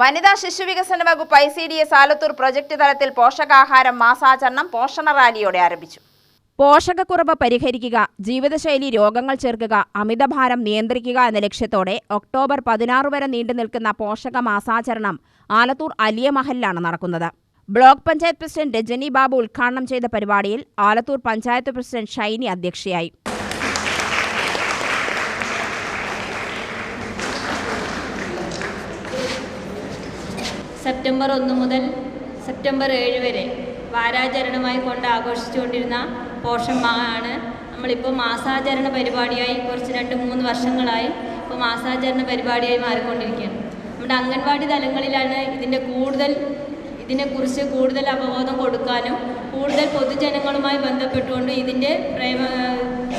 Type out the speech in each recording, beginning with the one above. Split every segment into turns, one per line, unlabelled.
വനിതാ ശിശുവികസന വകുപ്പ് I C D S Alathur project തലത്തിൽ പോഷകാഹാരം മാസാചരണം പോഷണ റാലിയോടെ ആരംഭിച്ചു. പോഷകക്കുറവ് പരിഹരിക്കുക ജീവിതശൈലി രോഗങ്ങൾ ചേർക്കുക അമിതഭാരം നിയന്ത്രിക്കുക എന്ന ലക്ഷ്യത്തോടെ ഒക്ടോബർ പതിനാറ് വരെ നീണ്ടു നിൽക്കുന്ന പോഷക മാസാചരണം ആലത്തൂർ അലിയ മഹലിലാണ് നടക്കുന്നത്. ബ്ലോക്ക് പഞ്ചായത്ത് പ്രസിഡന്റ് രജനി ബാബു ഉദ്ഘാടനം ചെയ്ത പരിപാടിയിൽ ആലത്തൂർ പഞ്ചായത്ത് പ്രസിഡന്റ് ഷൈനി അധ്യക്ഷയായി.
സെപ്റ്റംബർ ഒന്ന് മുതൽ സെപ്റ്റംബർ ഏഴ് വരെ വാരാചരണമായി കൊണ്ട് ആഘോഷിച്ചുകൊണ്ടിരുന്ന പോഷൻ ആണ് നമ്മളിപ്പോൾ മാസാചരണ പരിപാടിയായി കുറച്ച് രണ്ട് മൂന്ന് വർഷങ്ങളായി ഇപ്പോൾ മാസാചരണ പരിപാടിയായി മാറിക്കൊണ്ടിരിക്കുകയാണ്. നമ്മുടെ അംഗൻവാടി തലങ്ങളിലാണ് ഇതിന്റെ കൂടുതൽ ഇതിനെക്കുറിച്ച് കൂടുതൽ അവബോധം കൊടുക്കാനും കൂടുതൽ പൊതുജനങ്ങളുമായി ബന്ധപ്പെട്ടുകൊണ്ട് ഇതിന്റെ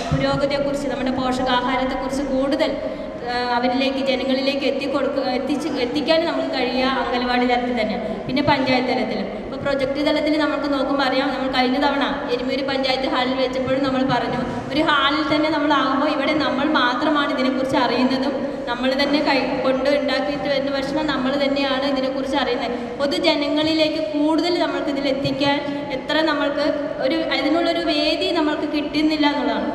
പുരോഗതിയെക്കുറിച്ച് നമ്മുടെ പോഷകാഹാരത്തെക്കുറിച്ച് കൂടുതൽ അവരിലേക്ക് ജനങ്ങളിലേക്ക് എത്തിക്കൊടുക്കുക എത്തിച്ച് എത്തിക്കാൻ നമുക്ക് കഴിയുക അംഗൻവാടി തലത്തിൽ തന്നെ പിന്നെ പഞ്ചായത്ത് തലത്തിൽ ഇപ്പോൾ പ്രൊജക്ട് തലത്തിൽ നമുക്ക് നോക്കുമ്പോൾ അറിയാം നമ്മൾ കഴിഞ്ഞ തവണ എരുമൂര് പഞ്ചായത്ത് ഹാളിൽ വെച്ചപ്പോഴും നമ്മൾ പറഞ്ഞു. ഒരു ഹാളിൽ തന്നെ നമ്മളാകുമ്പോൾ ഇവിടെ നമ്മൾ മാത്രമാണ് ഇതിനെക്കുറിച്ച് അറിയുന്നതും നമ്മൾ തന്നെ കൈ കൊണ്ട് ഉണ്ടാക്കിയിട്ട് വരുന്ന ഭക്ഷണം നമ്മൾ തന്നെയാണ് ഇതിനെക്കുറിച്ച് അറിയുന്നത്. പൊതുജനങ്ങളിലേക്ക് കൂടുതൽ നമ്മൾക്ക് ഇതിൽ എത്തിക്കാൻ എത്ര നമ്മൾക്ക് ഒരു അതിനുള്ളൊരു വേദി നമ്മൾക്ക് കിട്ടുന്നില്ല എന്നുള്ളതാണ്.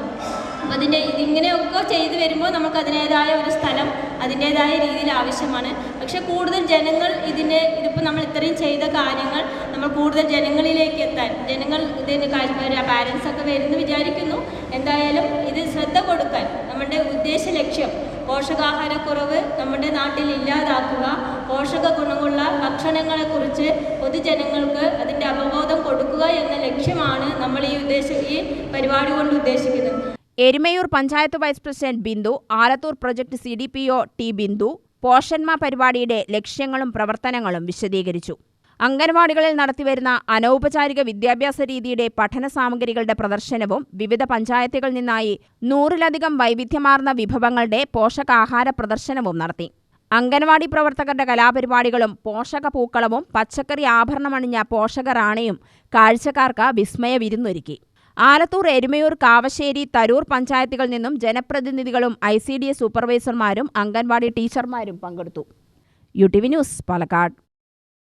അതിന്റെ ഇതിങ്ങനെയൊക്കെ ചെയ്തു വരുമ്പോൾ നമുക്ക് അതിന്റേതായ ഒരു സ്ഥലം അതിന്റേതായ രീതിയിൽ ആവശ്യമാണ്. പക്ഷെ കൂടുതൽ ജനങ്ങൾ ഇതിന്റെ ഇതിപ്പോൾ നമ്മൾ ഇത്രയും ചെയ്ത കാര്യങ്ങൾ നമ്മൾ കൂടുതൽ ജനങ്ങളിലേക്ക് എത്താൻ ജനങ്ങൾ ഇതിന് പാരൻസ് ഒക്കെ വരുന്നു വിചാരിക്കുന്നു. എന്തായാലും ഇത് ശ്രദ്ധ കൊടുക്കാൻ നമ്മുടെ ഉദ്ദേശ ലക്ഷ്യം പോഷകാഹാരക്കുറവ് നമ്മുടെ നാട്ടിൽ ഇല്ലാതാക്കുക പോഷക ഗുണമുള്ള ഭക്ഷണങ്ങളെക്കുറിച്ച് പൊതുജനങ്ങൾക്ക് അതിന്റെ അവബോധം കൊടുക്കുക എന്ന ലക്ഷ്യമാണ് നമ്മൾ ഈ ഉദ്ദേശ ഈ പരിപാടി കൊണ്ട് ഉദ്ദേശിക്കുന്നത്.
Erumayur panchayat vice president Bindu Alathur project C D P O T Bindu പോഷന്മ പരിപാടിയുടെ ലക്ഷ്യങ്ങളും പ്രവർത്തനങ്ങളും വിശദീകരിച്ചു. അംഗൻവാടികളിൽ നടത്തിവരുന്ന അനൗപചാരിക വിദ്യാഭ്യാസ രീതിയുടെ പഠന സാമഗ്രികളുടെ പ്രദർശനവും വിവിധ പഞ്ചായത്തുകളിൽ നിന്നായി നൂറിലധികം വൈവിധ്യമാർന്ന വിഭവങ്ങളുടെ പോഷകാഹാര പ്രദർശനവും നടത്തി. അംഗൻവാടി പ്രവർത്തകരുടെ കലാപരിപാടികളും പോഷക പൂക്കളവും പച്ചക്കറി ആഭരണമണിഞ്ഞ പോഷക റാണയും കാഴ്ചക്കാർക്ക് വിസ്മയ വിരുന്നൊരുക്കി ആലത്തൂർ എരുമയൂർ കാവശ്ശേരി തരൂർ പഞ്ചായത്തുകളിൽ നിന്നും ജനപ്രതിനിധികളും ഐ സി ഡി എസ് സൂപ്പർവൈസർമാരും അംഗൻവാടി ടീച്ചർമാരും പങ്കെടുത്തു. U T V news Palakkad.